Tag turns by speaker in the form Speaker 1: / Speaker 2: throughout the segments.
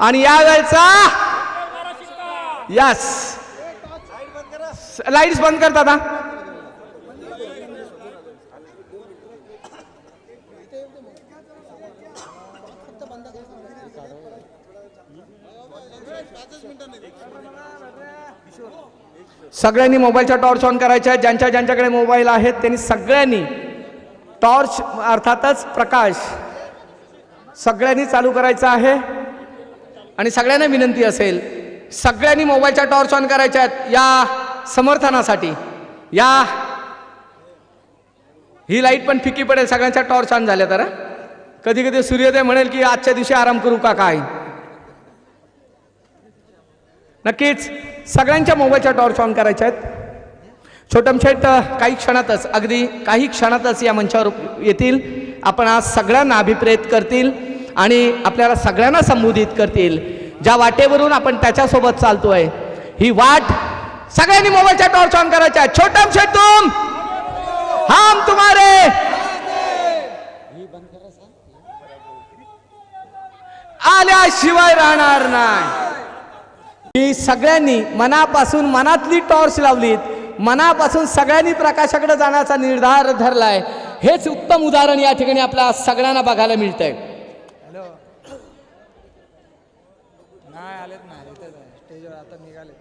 Speaker 1: आणि यावेळचा yes lights बंद कर दादा. सगळ्यांनी मोबाईलच्या टॉर्च ऑन करायच्या आहेत. ज्यांच्या ज्यांच्याकडे मोबाईल आहेत त्यांनी सगळ्यांनी टॉर्च अर्थातच प्रकाश सगळ्यांनी चालू करायचा आहे. आणि सगळ्यांना विनंती असेल सगळ्यांनी मोबाईलच्या टॉर्च ऑन करायच्या आहेत या समर्थनासाठी या. ही लाइट पण फिकी पडेल सगळ्यांच्या टॉर्च ऑन झाल्या तर कधी कधी सूर्योदय म्हणेल की आजच्या दिवशी आराम करू का काय? नक्कीच सगळ्यांच्या मोबाईलच्या टॉर्च ऑन करायच्या आहेत. छोटमछेट काही क्षणातच अगदी काही क्षणातच या मंचावर येतील. आपण आज सगळ्यांना अभिप्रेत करतील. आणि आपल्याला सगळ्यांना संबोधित करतील. ज्या वाटेवरून आपण त्याच्यासोबत चालतोय ही वाट सगळ्यांनी मोबाईलच्या टॉर्च ऑन करायच्या. आहेत. छोटम! शेट तुम हम तुम्हारे! आल्याशिवाय राहणार नाही. की सगळ्यांनी मनापासून मनातली टॉर्च लावलीत. मनापासून सगळ्यांनी प्रकाशाकडे जाण्याचा निर्धार धरलाय. हेच उत्तम उदाहरण या ठिकाणी आपल्या सगळ्यांना बघायला मिळतंय
Speaker 2: हॅलो नाही आलेत नाही इथेच आहे. स्टेजवर आता निघाले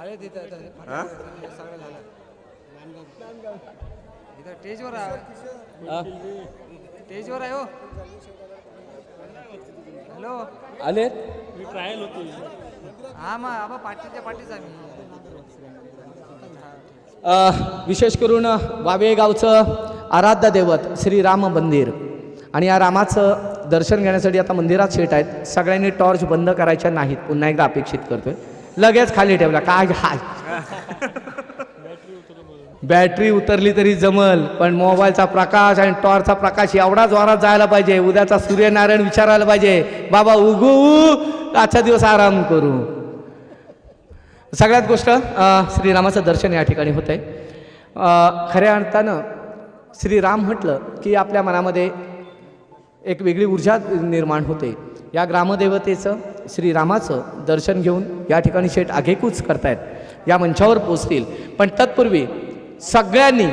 Speaker 2: आले तिथं आता फटाफट सगळं झालं. इथं स्टेजवर आहे स्टेजवर आहे हो. हॅलो?
Speaker 1: आले
Speaker 2: हा मग आबा पाठीच्या पाठीच आम्ही
Speaker 1: विशेष करून वावे गावचं आराध्य दैवत श्री राम मंदिर. आणि या रामाचं दर्शन घेण्यासाठी आता मंदिरात सीट आहेत. सगळ्यांनी टॉर्च बंद करायच्या नाहीत. पुन्हा एकदा अपेक्षित करतोय. लगेच खाली ठेवला. काय हाय बॅटरी उतरली तरी जमल पण मोबाईलचा प्रकाश आणि टॉर्चचा प्रकाश एवढा जोरात जायला पाहिजे. उद्याचा सूर्यनारायण विचारायला पाहिजे. बाबा उगू आजचा दिवस आराम करू. सगळ्यात गोष्ट श्रीरामाचं दर्शन या ठिकाणी होतं आहे खऱ्या अर्थानं श्रीराम म्हटलं की आपल्या मनामध्ये एक वेगळी ऊर्जा निर्माण होते. या ग्रामदेवतेचं श्रीरामाचं दर्शन घेऊन या ठिकाणी शेठ आगेकूच करतायत. या मंचावर पोचतील पण तत्पूर्वी सगळ्यांनी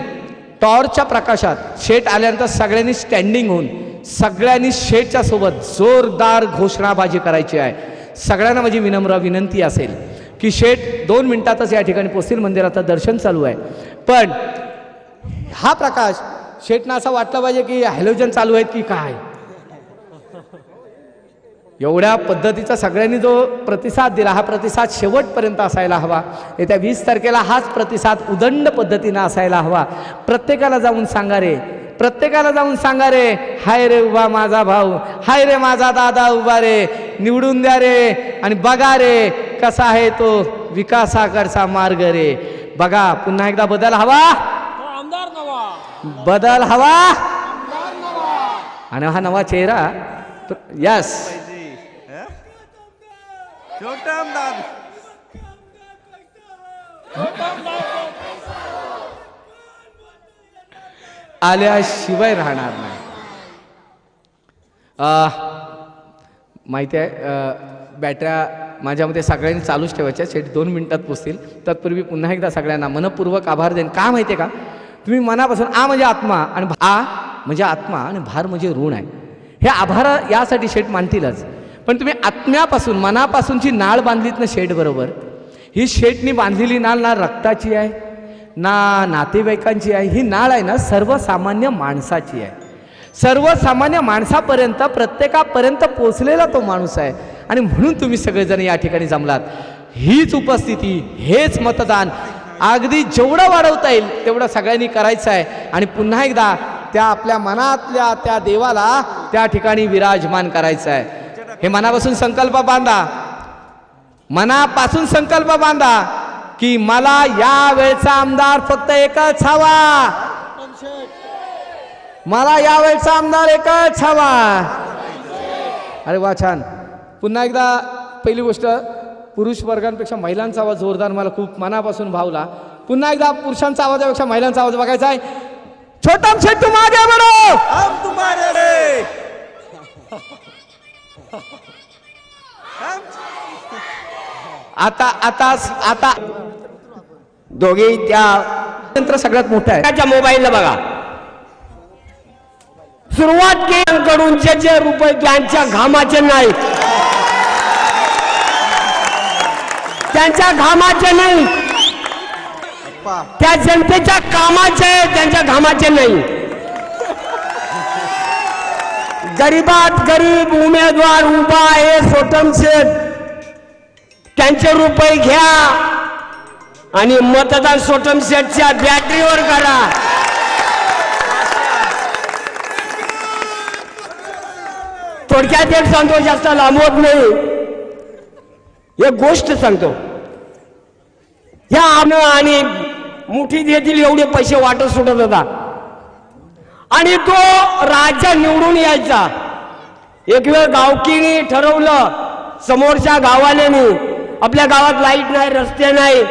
Speaker 1: टॉर्चच्या प्रकाशात शेठ आल्यानंतर सगळ्यांनी स्टँडिंग होऊन सगळ्यांनी शेठच्या सोबत जोरदार घोषणाबाजी करायची आहे. सगळ्यांना माझी विनम्र विनंती असेल की शेठ दोन मिनिटातच या ठिकाणी पोचतील मंदिराचं दर्शन चालू आहे. पण हा प्रकाश शेठना असं वाटलं पाहिजे की हॅलोजन चालू आहेत की काय? एवढ्या पद्धतीचा सगळ्यांनी जो प्रतिसाद दिला हा प्रतिसाद शेवटपर्यंत असायला हवा. येत्या वीस तारखेला हाच प्रतिसाद उदंड पद्धतीनं असायला हवा. प्रत्येकाला जाऊन सांगा रे. प्रत्येकाला जाऊन सांगा रे. हाय रे उभा माझा भाऊ. हाय रे माझा दादा उभा रे. निवडून द्या रे. आणि बघा रे कसा आहे तो विकासाकडचा मार्ग रे. बघा पुन्हा एकदा बदल हवा. बदल हवा. आणि हा नवा चेहरा. यस
Speaker 3: छोटा आमदार
Speaker 1: आल्याशिवाय राहणार नाही. माहिती आहे बॅटऱ्या माझ्यामध्ये सगळ्यांनी चालूच ठेवायच्या शेट दोन मिनिटात पोचतील. तत्पूर्वी पुन्हा एकदा सगळ्यांना मनपूर्वक आभार देईन का माहिती आहे का? तुम्ही मनापासून आ म्हणजे आत्मा आणि भा- आ म्हणजे आत्मा आणि भार म्हणजे ऋण आहे. हे आभार यासाठी शेट मानतीलच. पण तुम्ही आत्म्यापासून मनापासूनची नाळ बांधलीत ना शेट बरोबर? ही शेटनी बांधलेली नाळ ना रक्ताची आहे ना नातेवाईकांची आहे ही नाळ आहे ना सर्वसामान्य माणसाची आहे. सर्वसामान्य माणसापर्यंत प्रत्येकापर्यंत पोचलेला तो माणूस आहे. आणि म्हणून तुम्ही सगळेजण या ठिकाणी जमलात. हीच उपस्थिती हेच मतदान. अगदी जेवढं वाढवता येईल तेवढं सगळ्यांनी करायचं आहे. आणि पुन्हा एकदा त्या आपल्या मनातल्या त्या देवाला त्या ठिकाणी विराजमान करायचं आहे. हे मनापासून संकल्प बांधा. मनापासून संकल्प बांधा की मला या वेळचा आमदार फक्त एकच हवा. मला या वेळचा आमदार एकच हवा. अरे वा छान. पुन्हा एकदा पहिली गोष्ट पुरुष वर्गांपेक्षा महिलांचा आवाज जोरदार मला खूप मनापासून भावला. पुन्हा एकदा पुरुषांचा आवाजापेक्षा महिलांचा आवाज बघायचा आहे. छोटा शेट तुम आगे बढो
Speaker 3: हम तुम्हारे
Speaker 1: आता आता आता.
Speaker 3: दोघे त्या
Speaker 1: यंत्र सगळ्यात मोठं आहे.
Speaker 3: त्याच्या मोबाईलला बघा. सुरुवात केल्याकडून जे जे रुपये त्यांच्या घामाचे नाहीत. त्यांच्या घामाचे नाही त्या जनतेच्या कामाचे त्यांच्या घामाचे नाही. गरीबात गरीब उमेदवार उभा आहे स्वतम शेठ त्यांचे रुपये घ्या आणि मतदान स्वतम सेटच्या बॅटरीवर करा. थोडक्यात एक सांगतो जास्त लांबवत नाही. एक गोष्ट सांगतो. ह्या आम आणि मुठीत येतील एवढे पैसे वाटत सुटत होता. आणि तो राजा निवडून यायचा. एक वेळ गावकीने ठरवलं समोरच्या गावाल्यानी आपल्या गावात लाइट नाही रस्ते नाही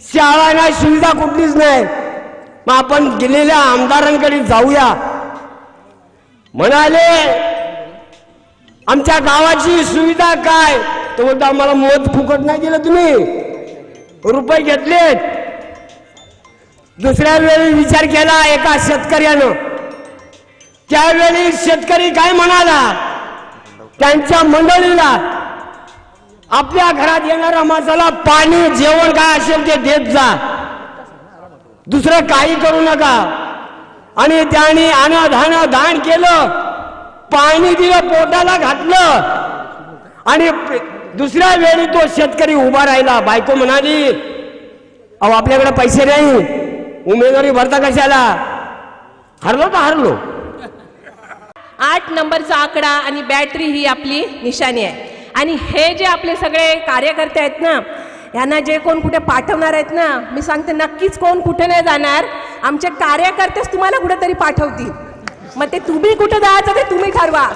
Speaker 3: शाळा नाही सुविधा कुठलीच नाही. मग आपण गेलेल्या आमदारांकडे जाऊया. म्हणाले आमच्या गावाची सुविधा काय? तो बोलतो आम्हाला मत फुकट नाही दिलं तुम्ही. रुपये घेतलेत. दुसऱ्या वेळी विचार केला एका शेतकऱ्यानं. त्यावेळी शेतकरी काय म्हणाला? त्यांच्या मंडळीला आपल्या घरात येणाऱ्या माणसाला पाणी जेवण काय असेल ते देत जा. दुसरं काही करू नका. आणि त्याने अनाधान दान केलं. पाणी दिलं पोटाला घातलं. आणि दुसऱ्या वेळी तो शेतकरी उभा राहिला. बायको म्हणाली अहो आपल्याकडे पैसे नाही. उमेदवारी भरता कशाला? हरलो तर हरलो.
Speaker 4: आठ नंबरचा आकडा आणि बॅटरी ही आपली निशाणी आहे. आणि हे जे आपले सगळे कार्यकर्ते आहेत ना यांना जे कोण कुठे पाठवणार आहेत ना मी सांगते नक्कीच कोण कुठे नाही जाणार. आमचे कार्यकर्तेच तुम्हाला कुठेतरी पाठवतील. मग ते तुम्ही कुठे जायचं ते तुम्ही ठरवा.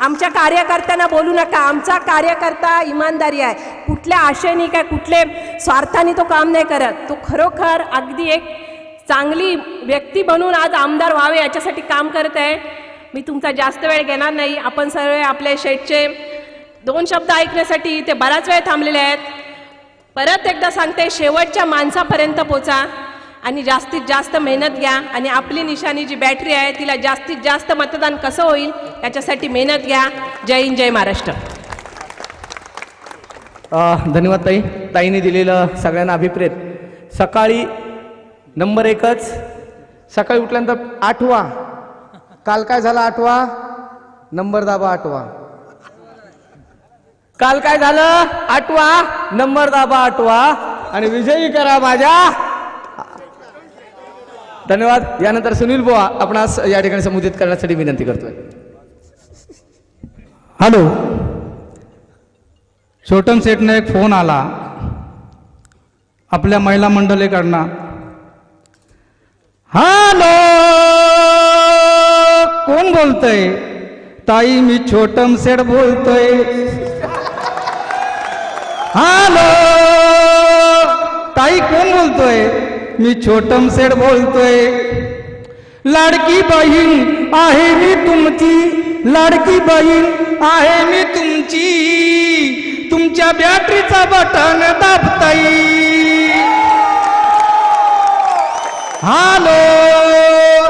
Speaker 4: आमच्या कार्यकर्त्यांना बोलू नका. आमचा कार्यकर्ता इमानदारी आहे. कुठल्या आशेने काय कुठले स्वार्थाने तो काम नाही करत. तो खरोखर अगदी एक चांगली व्यक्ती बनून आज आमदार व्हावे याच्यासाठी काम करत आहे. मी तुमचा जास्त वेळ घेणार नाही. आपण सर्व आपले शेठचे दोन शब्द ऐकण्यासाठी ते बराच वेळ थांबलेले आहेत. परत एकदा सांगते शेवटच्या माणसापर्यंत पोचा आणि जास्तीत जास्त मेहनत घ्या आणि आपली निशाणी जी बॅटरी आहे तिला जास्तीत जास्त मतदान कसं होईल याच्यासाठी मेहनत घ्या. जय हिंद जय महाराष्ट्र.
Speaker 1: धन्यवाद ताई. ताईने दिलेलं सगळ्यांना अभिप्रेत. सकाळी नंबर एकच. सकाळी उठल्यानंतर आठवा. काल काय झालं आठवा? नंबर दाबा आठवा. काल काय झालं? आठवा. नंबर दाबा आठवा. आणि विजयी करा माझ्या. धन्यवाद. यानंतर सुनील बुवा आपणास या ठिकाणी संबोधित करण्यासाठी विनंती करतोय.
Speaker 5: हॅलो. छोटम सेठने एक फोन आला. आपल्या महिला मंडळीकडनं हॅलो! कोण बोलतय? ताई मी छोटम सेठ बोलतोय. हॅलो! ताई कोण बोलतोय? मी छोटम सेठ बोलतोय. लाडकी बहीण आहे मी तुमची. लाडकी बहीण आहे मी तुमची. तिच्या बॅटरीचा बटन दाबताई. हॅलो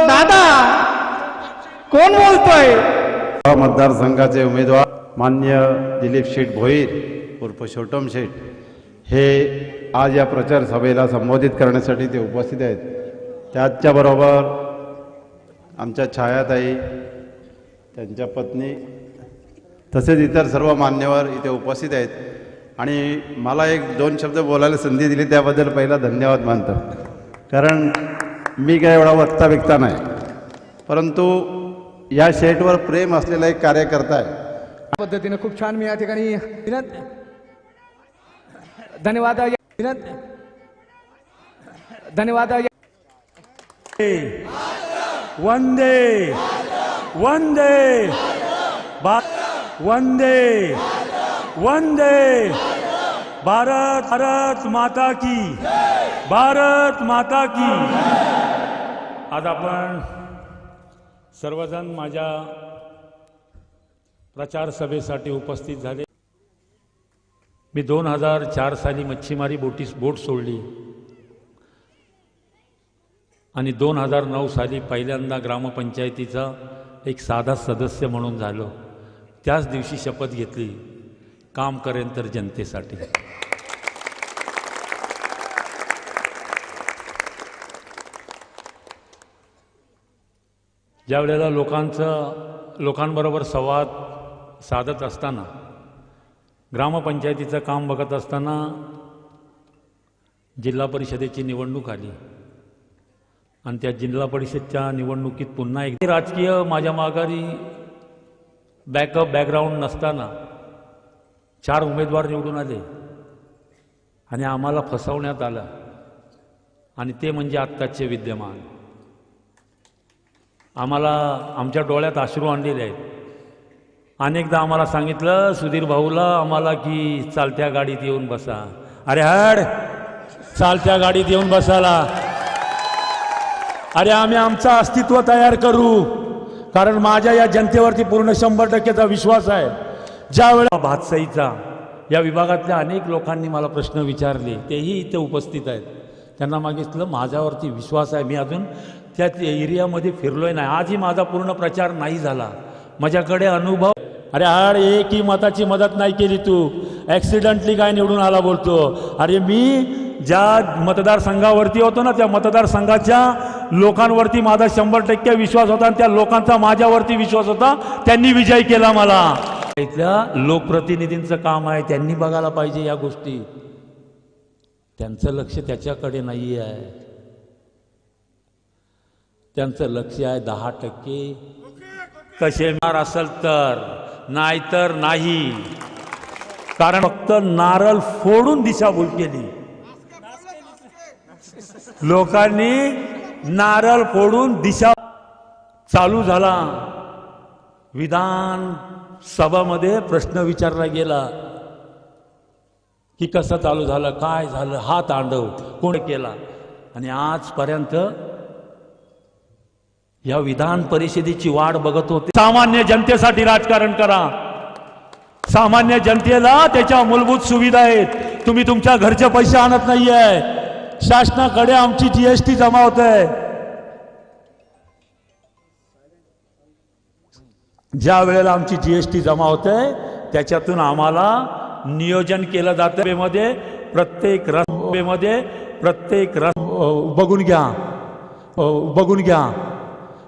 Speaker 5: दादा कोण बोलतोय?
Speaker 6: मतदारसंघाचे उमेदवार मान्य दिलीप शेठ भोईर उर्फ छोटम शेठ हे आज या प्रचार सभेला संबोधित करण्यासाठी ते उपस्थित आहेत. त्याच्याबरोबर आमच्या छायाताई त्यांच्या पत्नी तसेच इतर सर्व मान्यवर इथे उपस्थित आहेत. आणि मला एक दोन शब्द बोलायला संधी दिली त्याबद्दल पहिला धन्यवाद मानतो. कारण मी काय एवढा वक्ता विकता नाही. परंतु या शेटवर प्रेम असलेला एक कार्यकर्ता आहे.
Speaker 1: पद्धतीने खूप छान मी या ठिकाणी विनंत धन्यवाद विनंत धन्यवाद
Speaker 2: वंदे. वंदे. बा वंदे. वंदे। भारत भारत माता की। भारत माता की। आज आपण सर्वजण माझ्या
Speaker 7: प्रचार सभेसाठी उपस्थित झाले. मी दोन हजार चार साली मच्छीमारी बोटीस बोट सोडली. आणि दोन हजार नऊ साली पहिल्यांदा ग्रामपंचायतीचा एक साधा सदस्य म्हणून झालो. त्याच दिवशी शपथ घेतली. काम करेन तर जनतेसाठी. ज्या वेळेला लोकांचं लोकांबरोबर संवाद साधत असताना ग्रामपंचायतीचं काम बघत असताना जिल्हा परिषदेची निवडणूक आली. आणि त्या जिल्हा परिषदच्या निवडणुकीत पुन्हा एक राजकीय माझ्या माघारी बॅकअप बॅकग्राऊंड नसताना चार उमेदवार निवडून आले. आणि आम्हाला फसवण्यात आलं. आणि ते म्हणजे आत्ताचे विद्यमान. आम्हाला आमच्या डोळ्यात अश्रू आणलेले आहेत. अनेकदा आम्हाला सांगितलं सुधीर भाऊला आम्हाला की चालत्या गाडीत येऊन बसा. अरे हड! चालत्या गाडीत येऊन बसाला अरे आम्ही आमचं अस्तित्व तयार करू. कारण माझ्या या जनतेवरती पूर्ण शंभर टक्केचा विश्वास आहे. ज्या वेळा भातसाईचा या विभागातल्या अनेक लोकांनी मला प्रश्न विचारले तेही इथे उपस्थित आहेत. त्यांना मागितलं माझ्यावरती विश्वास आहे. मी अजून त्या एरियामध्ये फिरलोय नाही. आजही माझा पूर्ण प्रचार नाही झाला. माझ्याकडे अनुभव अरे आड एकही मताची मदत नाही केली तू. ॲक्सिडेंटली काय निवडून आला बोलतो. अरे मी ज्या मतदारसंघावरती होतो ना त्या मतदारसंघाच्या लोकांवरती माझा शंभर टक्के विश्वास होता आणि त्या लोकांचा माझ्यावरती विश्वास होता. त्यांनी विजय केला मला. इथल्या लोकप्रतिनिधींचं काम आहे त्यांनी बघायला पाहिजे या गोष्टी. त्यांचं लक्ष त्याच्याकडे नाही आहे त्यांचं लक्ष आहे दहा टक्के. कसे मार असेल तर? नाहीतर नाही. कारण फक्त नारळ फोडून दिशाभूल केली. लोकांनी नारळ फोडून दिशा चालू झाला. विधान सभामध्ये प्रश्न विचारला गेला की कसं चालू झालं काय झालं? हा तांडव कोण केला? आणि आजपर्यंत या विधान परिषदेची वाट बघत होते. सामान्य जनतेसाठी राजकारण करा. सामान्य जनतेला त्याच्या मूलभूत सुविधा आहेत. तुम्ही तुमच्या घरचे पैसे आणत नाहीये. शासनाकडे आमची जीएसटी जमा होत आहे ज्या वेळेला आमची जी एस टी जमा होते त्याच्यातून आम्हाला नियोजन केलं जातं. मध्ये प्रत्येक रस्तेमध्ये प्रत्येक रस बघून घ्या. बघून घ्या.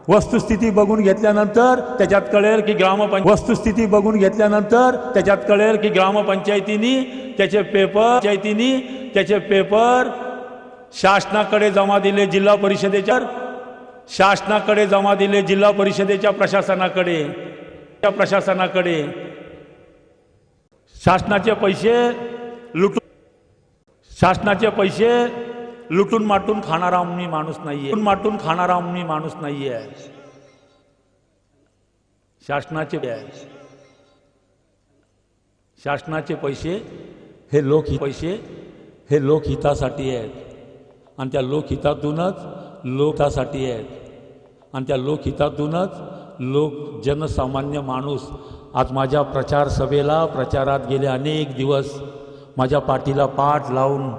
Speaker 7: वस्तुस्थिती बघून घेतल्यानंतर त्याच्यात कळेल की ग्रामपंच वस्तुस्थिती बघून घेतल्यानंतर त्याच्यात कळेल की ग्रामपंचायतीनी त्याचे पेपर पंचायतीनी त्याचे पेपर शासनाकडे जमा दिले जिल्हा परिषदेच्या शासनाकडे जमा दिले जिल्हा परिषदेच्या प्रशासनाकडे. प्रशासनाकडे शासनाचे पैसे लुटून शासनाचे पैसे लुटून माटून खाणारा मी माणूस नाहीये. लुटून माटून खाणारा मी माणूस नाहीये. शासनाचे शासनाचे पैसे हे लोक पैसे हे लोकहितासाठी आहेत. आणि त्या लोकहितातूनच लोकासाठी आहेत. आणि त्या लोकहितातूनच लोक जनसामान्य माणूस आज माझ्या प्रचार सभेला प्रचारात गेले अनेक दिवस माझ्या पाठीला पाठ लावून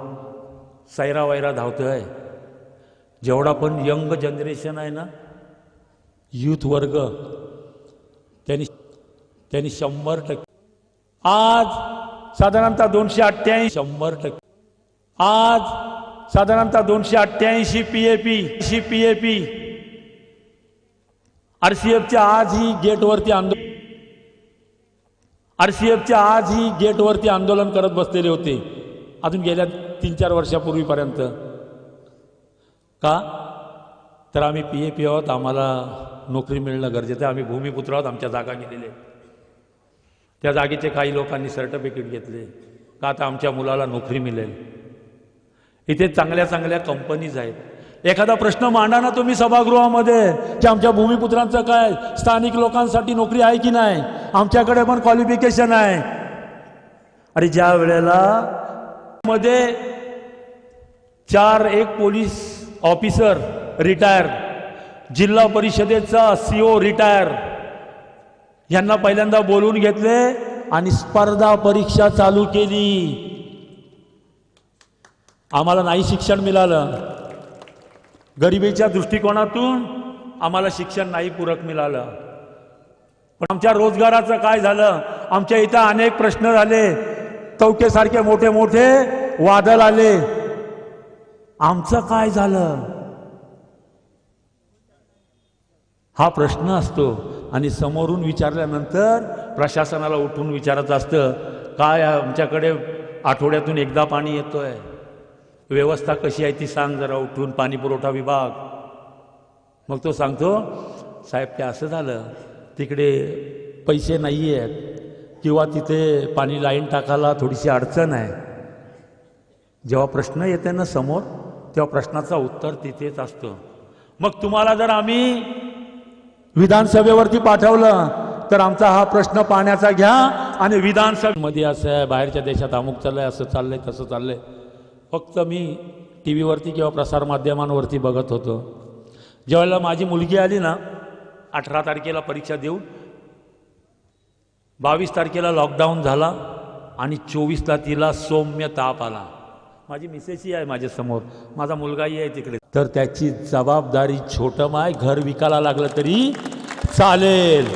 Speaker 7: सैरा धावतो आहे जेवढा पण यंग जनरेशन आहे ना यूथ वर्ग त्यांनी त्यांनी शंभर टक्के आज साधारणतः दोनशे अठ्ठ्याऐंशी शंभर टक्के आज साधारणतः दोनशे अठ्ठ्याऐंशी P A P she P A P R C एफच्या गेटवरती आंदोलन आर सी एफच्या गेटवरती आंदोलन करत बसलेले होते. अजून गेल्या तीन चार वर्षापूर्वीपर्यंत. का? तर आम्ही पी ए पी आहोत आम्हाला नोकरी मिळणं गरजेचं आहे. आम्ही भूमिपुत्र आहोत आमच्या जागा गेलेले त्या जागेचे काही लोकांनी सर्टिफिकेट घेतले. का? आता आमच्या मुलाला नोकरी मिळेल. इथे चांगल्या चांगल्या कंपनीज आहेत. एखादा प्रश्न मांडा ना तुम्ही सभागृहामध्ये की आमच्या भूमिपुत्रांचं काय? स्थानिक लोकांसाठी नोकरी आहे की नाही? आमच्याकडे पण क्वालिफिकेशन आहे. अरे ज्या वेळेला मध्ये चार एक पोलीस ऑफिसर रिटायर जिल्हा परिषदेचा सीओ रिटायर यांना पहिल्यांदा बोलून घेतले आणि स्पर्धा परीक्षा चालू केली. आम्हाला नाही शिक्षण मिळालं. गरिबीच्या दृष्टिकोनातून आम्हाला शिक्षण नाही पूरक मिळालं. पण आमच्या रोजगाराचं काय झालं? आमच्या इथं अनेक प्रश्न झाले. चौकेसारखे मोठे मोठे वादळ आले. आमचं काय झालं? हा प्रश्न असतो. आणि समोरून विचारल्यानंतर प्रशासनाला उठून विचारायचं असतं काय आमच्याकडे आठवड्यातून एकदा पाणी येतोय? व्यवस्था कशी आहे ती सांग जरा उठून पाणी पुरवठा विभाग. मग तो सांगतो साहेब ते असं झालं तिकडे पैसे नाही आहेत किंवा तिथे पाणी लाईन टाकायला थोडीशी अडचण आहे. जेव्हा प्रश्न येते ना समोर तेव्हा प्रश्नाचं उत्तर तिथेच असतं. मग तुम्हाला जर आम्ही विधानसभेवरती पाठवलं तर आमचा हा प्रश्न पाण्याचा घ्या आणि विधानसभेमध्ये असं आहे बाहेरच्या देशात अमुक चाललंय असं चाललंय तसं चाललंय. फक्त मी टी व्हीवरती किंवा प्रसारमाध्यमांवरती बघत होतो. ज्यावेळेला माझी मुलगी आली ना अठरा तारखेला परीक्षा देऊन बावीस तारखेला लॉकडाऊन झाला आणि चोवीसला तिला सौम्य ताप आला. माझी मिसेसही आहे माझ्यासमोर माझा मुलगाही आहे तिकडे. तर त्याची जबाबदारी छोटं माय घर विकायला लागलं तरी चालेल.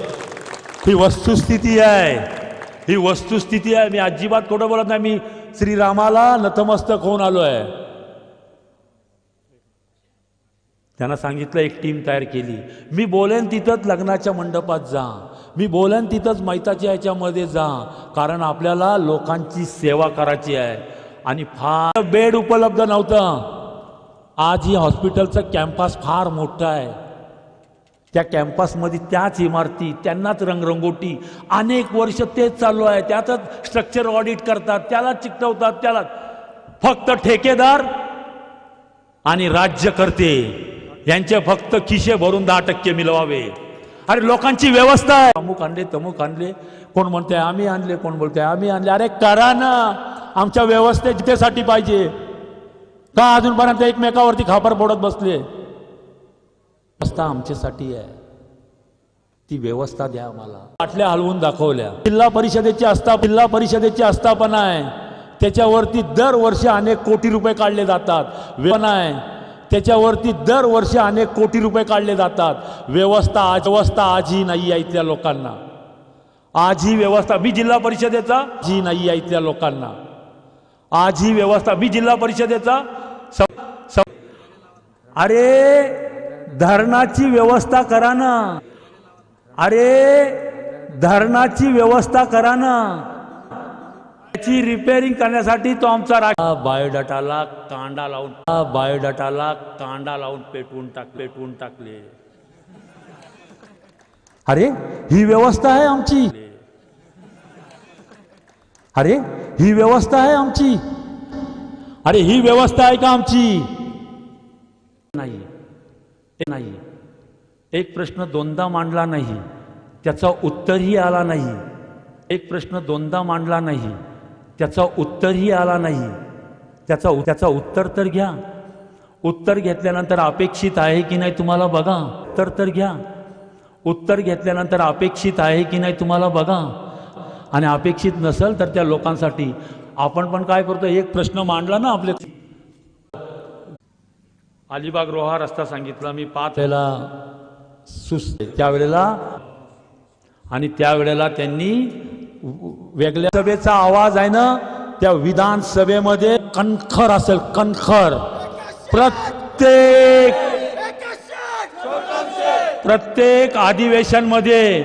Speaker 7: ही वस्तुस्थिती आहे. ही वस्तुस्थिती आहे. मी अजिबात खोटं बोलत नाही. मी श्रीरामाला नतमस्तक होऊन आलो आहे त्यांना सांगितलं एक टीम तयार केली. मी बोलेन तिथंच लग्नाच्या मंडपात जा. मी बोलेन तिथंच मैताच्या याच्यामध्ये जा. कारण आपल्याला लोकांची सेवा करायची आहे. आणि फार बेड उपलब्ध नव्हतं. आज ही हॉस्पिटलचं कॅम्पस फार मोठं आहे. त्या कॅम्पसमध्ये त्याच इमारती त्यांनाच रंगरंगोटी. अनेक वर्ष तेच चालू आहे. त्यातच स्ट्रक्चर ऑडिट करतात त्यालाच चिकटवतात त्याला फक्त ठेकेदार आणि राज्यकर्ते यांचे फक्त खिशे भरून दहा टक्के मिळवावे. अरे लोकांची व्यवस्था आहे. अमुक आणले तमुक आणले. कोण म्हणते आम्ही आणले कोण बोलते आम्ही आणले. अरे करा ना. आमच्या व्यवस्थेसाठी पाहिजे. का अजूनपर्यंत एकमेकावरती खापर फोडत बसले? व्यवस्था आमच्यासाठी आहे. ती व्यवस्था द्या आम्हाला. बाटल्या हलवून दाखवल्या. जिल्हा परिषदेची आस्था जिल्हा परिषदेची आस्थापना आहे. त्याच्यावरती दरवर्षी अनेक कोटी रुपये काढले जातात. आहे. त्याच्यावरती दरवर्षी अनेक कोटी रुपये काढले जातात. व्यवस्था आज व्यवस्था आजही नाही आहे इथल्या लोकांना. आजही व्यवस्था मी जिल्हा परिषदेचा जी नाही आहे इथल्या लोकांना. आजही व्यवस्था मी जिल्हा परिषदेचा. अरे! धरणाची व्यवस्था करा ना. अरे धरणाची व्यवस्था करा ना. त्याची रिपेअरिंग करण्यासाठी तो आमचा रा- बायोडाटाला कांडा लावून बायोडाटाला कांडा लावून पेटवून टाक पेटवून टाकले. अरे ही व्यवस्था आहे आमची. अरे ही व्यवस्था आहे आमची. अरे ही व्यवस्था आहे का आमची? नाही. एक प्रश्न दोनदा मांडला नाही त्याचा उत्तरही आला नाही. एक प्रश्न दोनदा मांडला नाही त्याचा उत्तरही आला नाही. त्याचा त्याचा उत्तर तर घ्या. उत्तर घेतल्यानंतर अपेक्षित आहे की नाही तुम्हाला बघा. उत्तर तर घ्या. उत्तर घेतल्यानंतर अपेक्षित आहे की नाही तुम्हाला बघा. आणि अपेक्षित नसेल तर त्या लोकांसाठी आपण पण काय करतो? एक प्रश्न मांडला ना आपले अलिबाग रोहा रस्ता सांगितला मी पाच वेळेला सुस त्यावेळेला आणि त्यावेळेला त्यांनी वेगळ्या सभेचा आवाज आहे ना त्या विधानसभेमध्ये कणखर असेल कणखर. प्रत्येक प्रत्येक अधिवेशनमध्ये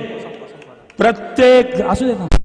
Speaker 7: प्रत्येक असू दे ना.